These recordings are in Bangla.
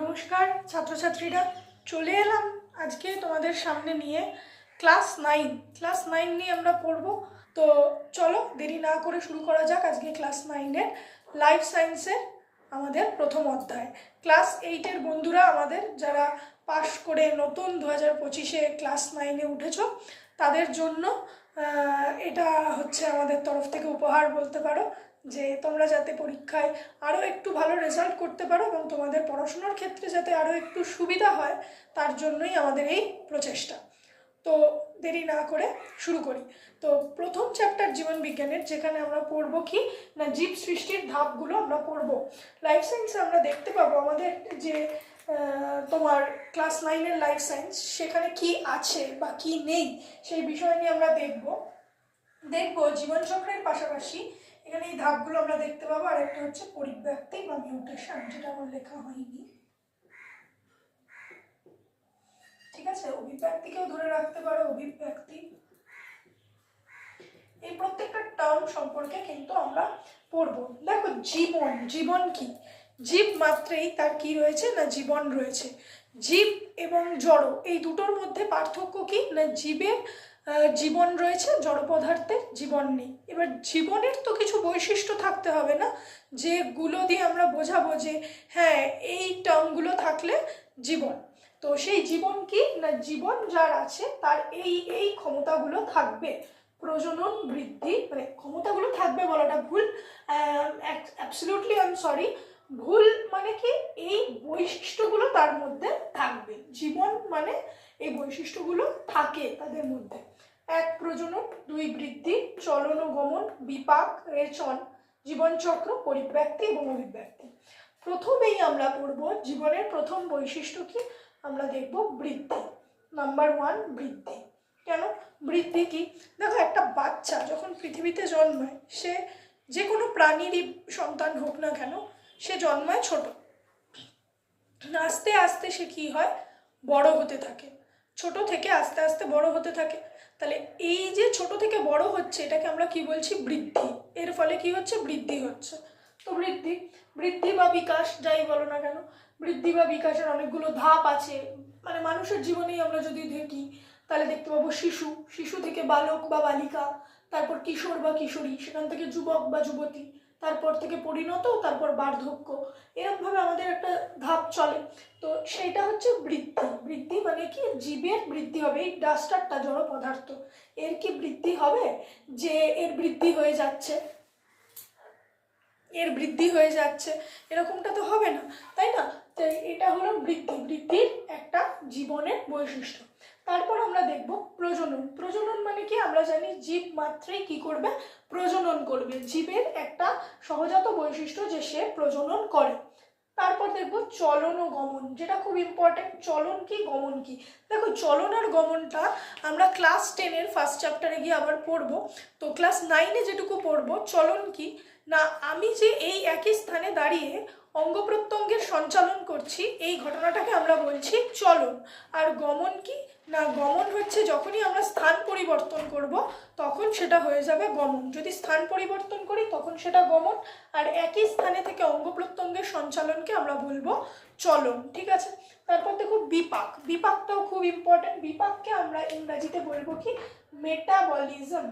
নমস্কার, ছাত্রছাত্রীরা, চলে এলাম আজকে তোমাদের সামনে নিয়ে ক্লাস নাইন। ক্লাস নাইন নিয়ে আমরা পড়ব। তো চলো, দেরি না করে শুরু করা যাক আজকে ক্লাস নাইনের লাইফ সায়েন্সের আমাদের প্রথম অধ্যায়। ক্লাস এইটের বন্ধুরা আমাদের, যারা পাশ করে নতুন দু হাজার পঁচিশে ক্লাস নাইনে উঠেছ, তাদের জন্য এটা হচ্ছে আমাদের তরফ থেকে উপহার বলতে পারো। যে তোমরা যাতে পরীক্ষায় আরও একটু ভালো রেজাল্ট করতে পারো এবং তোমাদের পড়াশোনার ক্ষেত্রে যাতে আরও একটু সুবিধা হয়, তার জন্যই আমাদের এই প্রচেষ্টা। তো দেরি না করে শুরু করি। তো প্রথম চ্যাপ্টার জীবন বিজ্ঞানের, যেখানে আমরা পড়ব কি? না, জীব সৃষ্টির ধাপগুলো আমরা পড়ব। লাইফ সায়েন্সে আমরা দেখতে পাবো আমাদের যে তোমার ক্লাস নাইনের লাইফ সায়েন্স সেখানে কি আছে বা কি নেই সেই বিষয় নিয়ে আমরা দেখব। দেখব জীবনচক্রের পাশাপাশি এখানে এই ধাপগুলো আমরা দেখতে পাবো। আর একটা হচ্ছে পরিব্যক্তি বা মিউটেশন যেটা আমার লেখা হয়নি। ঠিক আছে? অভিব্যক্তিকেও ধরে রাখতে পারো, অভিব্যক্তি। এই প্রত্যেকটা টার্ম সম্পর্কে কিন্তু আমরা পড়ব। দেখো, জীবন জীবন কি? জীব মাত্রেই তার কি রয়েছে না জীবন রয়েছে? জীব এবং জড়, এই দুটোর মধ্যে পার্থক্য কি? না জীবের জীবন রয়েছে, জড় পদার্থের জীবন নেই। এবার জীবনের তো কিছু বৈশিষ্ট্য থাকতে হবে না, যেগুলো দিয়ে আমরা বোঝাবো যে হ্যাঁ এই টার্মগুলো থাকলে জীবন। তো সেই জীবন কি না জীবন যার আছে, তার এই এই ক্ষমতাগুলো থাকবে। প্রজনন বৃদ্ধি মানে ক্ষমতাগুলো থাকবে বলাটা ভুল অ্যাবসলিউটলি আই এম সরি ভুল মানে কি? এই বৈশিষ্ট্যগুলো তার মধ্যে থাকবে। জীবন মানে এই বৈশিষ্ট্যগুলো থাকে তাদের মধ্যে। এক প্রজনন, দুই বৃদ্ধি, চলন ও গমন, বিপাক, রেচন, জীবনচক্র, পরিব্যক্তি এবং অভিব্যক্তি। প্রথমেই আমরা পড়ব জীবনের প্রথম বৈশিষ্ট্য কি? আমরা দেখব বৃদ্ধি। নাম্বার ওয়ান বৃদ্ধি। কেন? বৃদ্ধি কি? দেখো, একটা বাচ্চা যখন পৃথিবীতে জন্মায়, সে যে কোনো প্রাণীরই সন্তান হোক না কেন, সে জন্মায় ছোট। আস্তে আস্তে সে কি হয়? বড় হতে থাকে। ছোট থেকে আস্তে আস্তে বড় হতে থাকে। তাহলে এই যে ছোট থেকে বড় হচ্ছে, এটাকে আমরা কি বলছি? বৃদ্ধি। এর ফলে কি হচ্ছে? বৃদ্ধি হচ্ছে। তো বৃদ্ধি। বৃদ্ধি বা বিকাশ, যাই বলো না কেন, বৃদ্ধি বা বিকাশের অনেকগুলো ধাপ আছে। মানে মানুষের জীবনেই আমরা যদি দেখি, তাহলে দেখতে পাবো শিশু। শিশু থেকে বালক বা বালিকা, তারপর কিশোর বা কিশোরী, সেখান থেকে যুবক বা যুবতী। তারপর থেকে পরিণত, তারপর বার্ধক্য। এরকমভাবে আমাদের একটা ধাপ চলে। তো সেইটা হচ্ছে বৃদ্ধি। বৃদ্ধি মানে কি? জীবের বৃদ্ধি হবে, এই ডাস্টারটা জড় পদার্থ। এর কি বৃদ্ধি হবে? যে এর বৃদ্ধি হয়ে যাচ্ছে। এর বৃদ্ধি হয়ে যাচ্ছে। এরকমটা তো হবে না, তাই না? তাই এটা হলো বৃদ্ধি। বৃদ্ধির একটা জীবনের বৈশিষ্ট্য। তারপর আমরা দেখব প্রজনন। প্রজনন মানে কি? আমরা জানি জীব মাত্রেই কি করবে? প্রজনন করবে। জীবের একটা সহজাত বৈশিষ্ট্য যে সে প্রজনন করে। তারপর দেখব চলন ও গমন, যেটা খুব ইম্পর্টেন্ট চলন কি, গমন কি? দেখো, চলন আর গমনটা আমরা ক্লাস টেনের ফার্স্ট চ্যাপ্টারে গিয়ে আবার পড়ব। তো ক্লাস নাইনে যেটুকু পড়ব, চলন কি? না, আমি যে এই একই স্থানে দাঁড়িয়ে অঙ্গ প্রত্যঙ্গের সঞ্চালন করছি, এই ঘটনাটাকে আমরা বলছি চলন। আর গমন কি? না, গমন হচ্ছে যখনই আমরা স্থান পরিবর্তন করব, তখন সেটা হয়ে যাবে গমন। যদি স্থান পরিবর্তন করি, তখন সেটা গমন। আর একই স্থানে থেকে অঙ্গ প্রত্যঙ্গের সঞ্চালনকে আমরা বলব চলন, ঠিক আছে? তারপর দেখো বিপাক। বিপাকটাও খুব ইম্পর্টেন্ট বিপাককে আমরা ইংরাজিতে বলব কি? মেটাবলিজম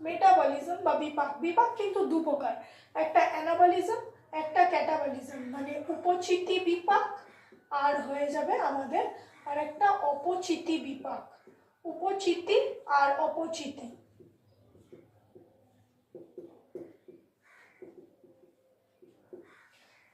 মেটাবলিজম বা বিপাক। বিপাক কিন্তু দু প্রকার একটা অ্যানাবলিজম একটা ক্যাটাবলিজম মানে উপচিতি বিপাক আর হয়ে যাবে আমাদের আর একটা অপচিতি বিপাক। উপচিতি আর অপচিতি।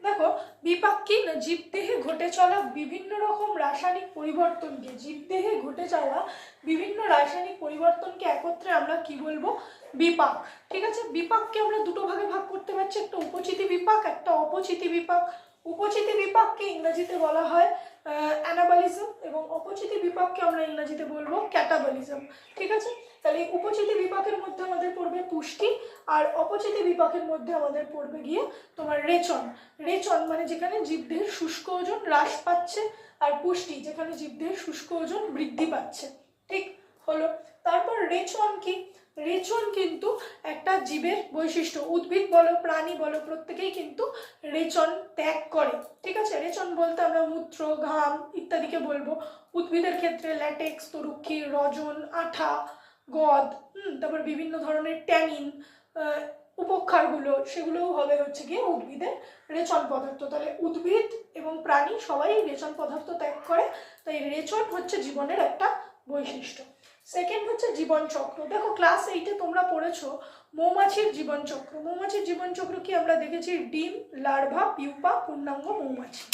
দেখো বিপাক কি না জীবদেহে ঘটে চলা বিভিন্ন রকম রাসায়নিক পরিবর্তনকে, জীবদেহে ঘটে যাওয়া বিভিন্ন রাসায়নিক পরিবর্তনকে একত্রে আমরা কি বলব? বিপাক। ঠিক আছে? বিপাককে আমরা দুটো ভাগে ভাগ করতে পারছি, একটা উপচিতি বিপাক, একটা অপচিতি বিপাক। উপচিতি বিপাককে ইংরেজিতে বলা হয় অ্যানাবালিজম এবং অপচিতি বিপাককে আমরা ইংরেজিতে বলব ক্যাটাবলিজম ঠিক আছে? তাহলে এই উপচিতি বিপাকের মধ্যে আমাদের পড়বে পুষ্টি আর অপচিতি বিপাকের মধ্যে আমাদের পড়বে গিয়ে তোমার রেচন। রেচন মানে যেখানে জীবদেহের শুষ্ক ওজন হ্রাস পাচ্ছে আর পুষ্টি যেখানে জীবদেহের শুষ্ক ওজন বৃদ্ধি পাচ্ছে। ঠিক? হলো, তারপর রেচন কি? রেচন কিন্তু একটা জীবের বৈশিষ্ট্য। উদ্ভিদ বলো, প্রাণী বলো, প্রত্যেকেই কিন্তু রেচন ত্যাগ করে। ঠিক আছে? রেচন বলতে আমরা মূত্র, ঘাম ইত্যাদিকে বলব। উদ্ভিদের ক্ষেত্রে ল্যাটেক্স তরুক্ষী, রজন, আঠা, গদ, হুম, তারপর বিভিন্ন ধরনের ট্যানিন উপক্ষারগুলো, সেগুলোও হবে হচ্ছে গিয়ে উদ্ভিদের রেচন পদার্থ। তাহলে উদ্ভিদ এবং প্রাণী সবাই রেচন পদার্থ ত্যাগ করে। তাই রেচন হচ্ছে জীবনের একটা বৈশিষ্ট্য। সেকেন্ড হচ্ছে জীবনচক্র দেখো ক্লাস এইটে তোমরা পড়েছো মৌমাছির জীবনচক্র মৌমাছির জীবনচক্র কি আমরা দেখেছি? ডিম, লার্ভা, পিউপা, পূর্ণাঙ্গ মৌমাছি।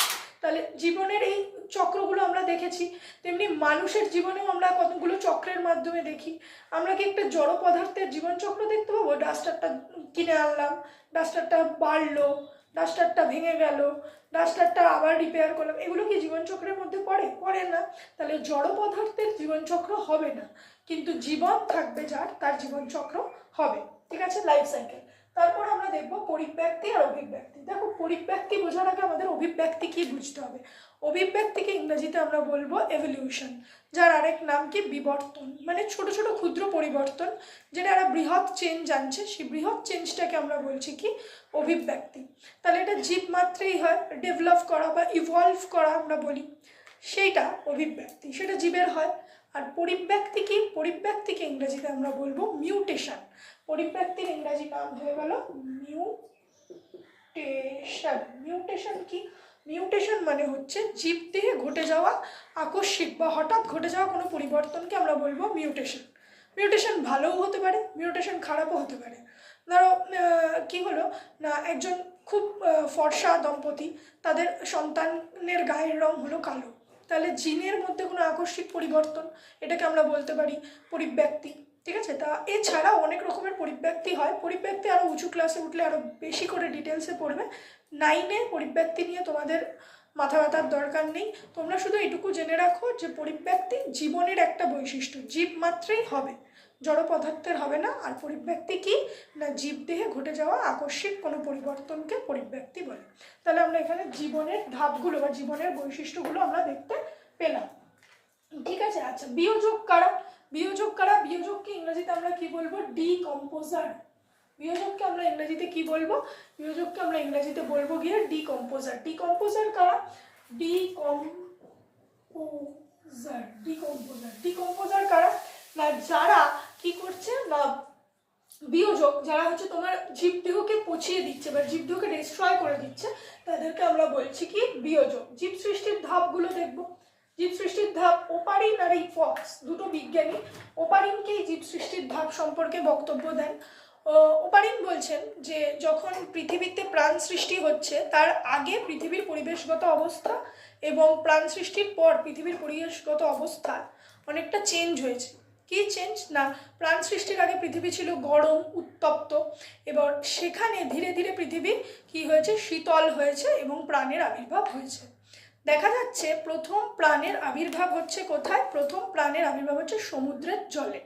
তাহলে জীবনের এই চক্রগুলো আমরা দেখেছি। তেমনি মানুষের জীবনেও আমরা কতগুলো চক্রের মাধ্যমে দেখি। আমরা কি একটা জড় পদার্থের জীবনচক্র দেখতে পাবো? ডাস্টারটা কিনে আনলাম, ডাস্টারটা বাড়লো ডাস্টারটা ভেঙে গেল ডাস্টারটা আবার রিপেয়ার করলাম। এগুলো কি জীবনচক্রের মধ্যে পড়ে? পড়ে না। তাহলে জড় পদার্থের জীবনচক্র হবে না। কিন্তু জীবন থাকবে যার, তার জীবনচক্র হবে। ঠিক আছে? লাইফ সাইকেল তারপর আমরা দেখব পরিব্যক্তি আর অভিব্যক্তি। দেখো, পরিব্যক্তি বোঝার আগে আমাদের অভিব্যক্তি কি বুঝতে হবে। অভিব্যক্তিকে ইংরেজিতে আমরা বলব এভলিউশন যার আরেক নাম কি? বিবর্তন। মানে ছোট ছোট ক্ষুদ্র পরিবর্তন, যেটা একটা বৃহৎ চেঞ্জ আনছে। সেই বৃহৎ চেঞ্জটাকে আমরা বলছি কি? অভিব্যক্তি। তাহলে এটা জীব মাত্রেই হয় ডেভেলপ করা বা ইভলভ করা আমরা বলি। সেইটা অভিব্যক্তি, সেটা জীবের হয়। আর পরিব্যক্তি কি? পরিব্যক্তিকে ইংরেজিতে আমরা বলব মিউটেশন পরিব্যক্তির ইংরাজি নাম হয়ে গেল মিউটেশন মিউটেশন কি? মিউটেশন মানে হচ্ছে জীব দেহে ঘটে যাওয়া আকস্মিক বা হঠাৎ ঘটে যাওয়া কোনো পরিবর্তনকে আমরা বলব মিউটেশন মিউটেশন ভালোও হতে পারে মিউটেশন খারাপও হতে পারে। ধরো কি হলো? না, একজন খুব ফর্সা দম্পতি, তাদের সন্তানের গায়ের রং হলো কালো। তাহলে জিনের মধ্যে কোনো আকস্মিক পরিবর্তন, এটাকে আমরা বলতে পারি পরিব্যক্তি, ঠিক আছে? তা এছাড়াও অনেক রকমের পরিব্যক্তি হয়। পরিব্যক্তি আরও উঁচু ক্লাসে উঠলে আরও বেশি করে ডিটেলসে পড়বে। নাইনে পরিব্যক্তি নিয়ে তোমাদের মাথা ব্যথার দরকার নেই। তোমরা শুধু এটুকু জেনে রাখো যে পরিব্যক্তি জীবনের একটা বৈশিষ্ট্য, জীব মাত্রেই হবে। জড় পদার্থের হবে না, আর পরিব্যক্তি কি? না জীব দেহে ঘটে যাওয়া আকস্মিক কোনো পরিবর্তনকে পরিব্যক্তি বলে। তাহলে আমরা এখানে জীবনের ধাপগুলো বা জীবনের বৈশিষ্ট্যগুলো আমরা দেখতে পেলাম। ঠিক আছে আচ্ছা বিয়োজক কারা? বিয়োজক কারা? বিয়োজককে ইংরেজিতে আমরা কি বলব? ডিকম্পোজার। বিয়োজককে আমরা ইংরেজিতে কি বলব? বিয়োজককে আমরা ইংরেজিতে বলব গিয়ে ডিকম্পোজার। ডিকম্পোজার কারা? Decomposer decomposer. ডিকম্পোজার কারা? যারা কি করছে না বিয়োজক যারা হচ্ছে তোমার জীবদেহকে পচিয়ে দিচ্ছে বা জীবদেহকে ডিস্ট্রয় করে দিচ্ছে, তাদেরকে আমরা বলছি কি বিয়োজক। জীব সৃষ্টির ধাপগুলো দেখব। জীব সৃষ্টির ধাপ ওপারিন আর এই ফক্স দুটো বিজ্ঞানী ওপারিনকে এই জীব সৃষ্টির ধাপ সম্পর্কে বক্তব্য দেন। ওপারিন বলছেন যে যখন পৃথিবীতে প্রাণ সৃষ্টি হচ্ছে, তার আগে পৃথিবীর পরিবেশগত অবস্থা এবং প্রাণ সৃষ্টির পর পৃথিবীর পরিবেশগত অবস্থা অনেকটা চেঞ্জ হয়েছে। কি চেঞ্জ না, প্রাণ সৃষ্টির আগে পৃথিবী ছিল গরম, উত্তপ্ত, এবার সেখানে ধীরে ধীরে পৃথিবী কি হয়েছে? শীতল হয়েছে এবং প্রাণের আবির্ভাব হয়েছে। দেখা যাচ্ছে প্রথম প্রাণের আবির্ভাব হচ্ছে কোথায়? প্রথম প্রাণের আবির্ভাব হচ্ছে সমুদ্রের জলে।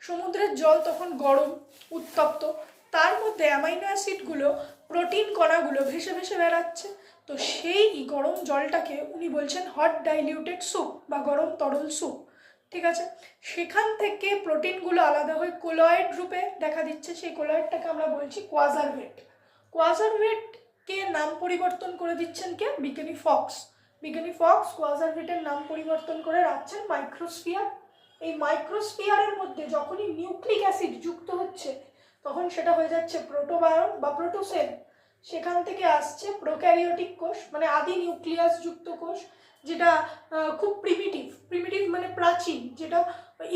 সমুদ্রের জল তখন গরম, উত্তপ্ত। তার মধ্যে অ্যামাইনো অ্যাসিডগুলো প্রোটিন কণাগুলো ভেসে ভেসে বেড়াচ্ছে। তো সেই গরম জলটাকে উনি বলছেন হট ডাইলিউটেড স্যুপ বা গরম তরল স্যুপ ঠিক আছে? সেখান থেকে প্রোটিনগুলো আলাদা হয়ে কোলয়েড রূপে দেখা দিচ্ছে। সেই কোলয়েডটাকে আমরা বলছি কোয়াজারভেট কোয়াজারভেটকে নাম পরিবর্তন করে দিচ্ছেন কে? বিজ্ঞানী ফক্স বিজ্ঞানী ফক্স কোয়াজারভেটের নাম পরিবর্তন করে রাখছেন মাইক্রোস্ফিয়ার এই মাইক্রোস্ফিয়ারের মধ্যে যখনই নিউক্লিক অ্যাসিড যুক্ত হচ্ছে, তখন সেটা হয়ে যাচ্ছে প্রোটোবায়ন বা প্রোটোসেল সেখান থেকে আসছে প্রোক্যারিওটিক কোষ মানে আদি নিউক্লিয়াস যুক্ত কোষ, যেটা খুব প্রিমিটিভ প্রিমিটিভ মানে প্রাচীন, যেটা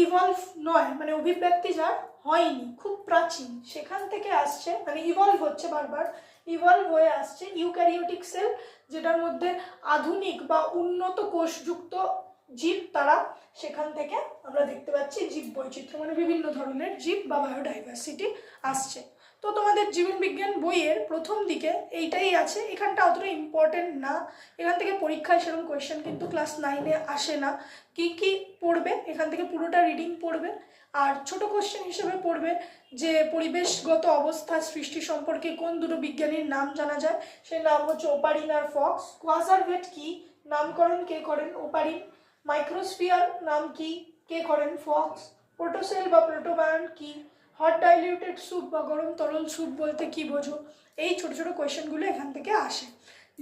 ইভলভ নয় মানে অভিব্যক্তি যার হয়নি, খুব প্রাচীন। সেখান থেকে আসছে মানে ইভলভ হচ্ছে বারবার ইভলভ হয়ে আসছে ইউক্যারিওটিক সেল যেটার মধ্যে আধুনিক বা উন্নত কোষযুক্ত জীব তারা সেখান থেকে আমরা দেখতে পাচ্ছি জীব বৈচিত্র্য মানে বিভিন্ন ধরনের জীব বা বায়োডাইভার্সিটি আসছে। তো তোমাদের জীবন বিজ্ঞান বইয়ের প্রথম দিকে এইটাই আছে। এখানটা অতটা ইম্পর্টেন্ট না। এখান থেকে পরীক্ষায় সেরকম কোয়েশ্চেন কিন্তু ক্লাস নাইনে আসে না। কি কি পড়বে? এখান থেকে পুরোটা রিডিং পড়বে। আর ছোট কোশ্চেন হিসেবে পড়বে যে পরিবেশগত অবস্থা, সৃষ্টি সম্পর্কে কোন দুটো বিজ্ঞানীর নাম জানা যায়? সেই নাম হচ্ছে ওপারিন আর ফক্স। কোয়াজারভেট কি? নামকরণ কে করেন ওপারিন? মাইক্রোস্ফিয়ার নাম কি? কে করেন ফক্স? প্রোটোসেল বা প্রোটোবায়ন কি? হট ডাইলিউটেড স্যুপ বা গরম তরল স্যুপ বলতে কি বোঝো? এই ছোট ছোট কোয়েশ্চেনগুলো এখান থেকে আসে।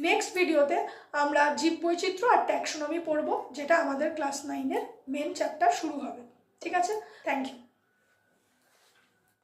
নেক্সট ভিডিওতে আমরা জীব বৈচিত্র্য আর ট্যাক্সোনমি পড়ব, যেটা আমাদের ক্লাস নাইনের মেন চ্যাপ্টার শুরু হবে। ঠিক আছে? Thank you